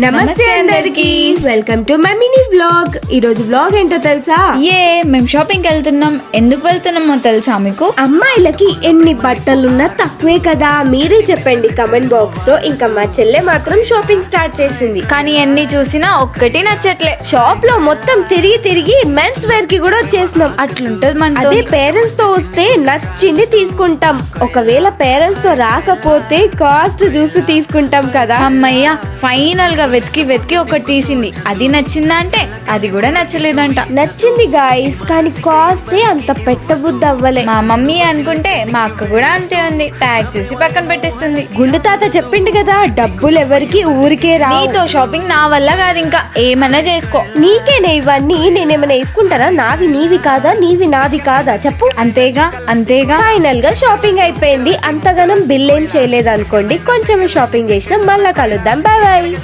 నమస్తే అందరికి. Welcome to my mini vlog ఈ రోజు వ్లాగ్ ఏంటో తెలుసా? ఏ మేము షాపింగ్కి వెళ్తున్నాం. ఎందుకు వెళ్తున్నామో తెలుసా మీకు? అమ్మాయిలకి ఎన్ని బట్టలున్నా తక్కువే కదా. మీరే చెప్పండి కమెంట్ బాక్స్లో. ఇంకా మా చెల్లె మాత్రం షాపింగ్ స్టార్ట్ చేసింది. కానీ ఎన్ని చూసినా ఒక్కటి నచ్చట్లే. షాప్లో మొత్తం తిరిగి తిరిగి మెన్స్ వేర్కి కూడా వచ్చేసినాం. అట్లుంటది మనతో. అదే పేరెంట్స్తో వస్తే నచ్చింది తీసుకుంటాం. ఒకవేళ పేరెంట్స్తో రాకపోతే కాస్ట్ చూసి తీసుకుంటాం కదా. అమ్మయ్య ఫైనల్గా వెతికి వెతికి ఒకటి తీసింది. అది నచ్చిందా అంటే అది కూడా నచ్చలేదంట. నచ్చింది గాయస్ కానీ కాస్ట్ అంత పెట్టబుద్ధి అవ్వలే. మా మమ్మీ అనుకుంటే మా అక్క కూడా అంతే ఉంది. ట్యాగ్ చూసి పక్కన పెట్టేస్తుంది. గుండు తాత చెప్పిండు కదా డబ్బులు ఎవరికి ఊరికే రా నీతో షాపింగ్ నా వల్ల కాదు ఇంకా. ఏమన్నా చేసుకో. నీకేనే ఇవన్నీ? నేనేమైనా వేసుకుంటానా? నావి నీవి కాదా? నీవి నాది కాదా? చెప్పు. అంతేగా? అంతేగా? ఫైనల్గా షాపింగ్ అయిపోయింది. అంతగానం బిల్ ఏం చేయలేదు అనుకోండి కొంచెం షాపింగ్ చేసినా మళ్ళా కలుద్దాం. Bye bye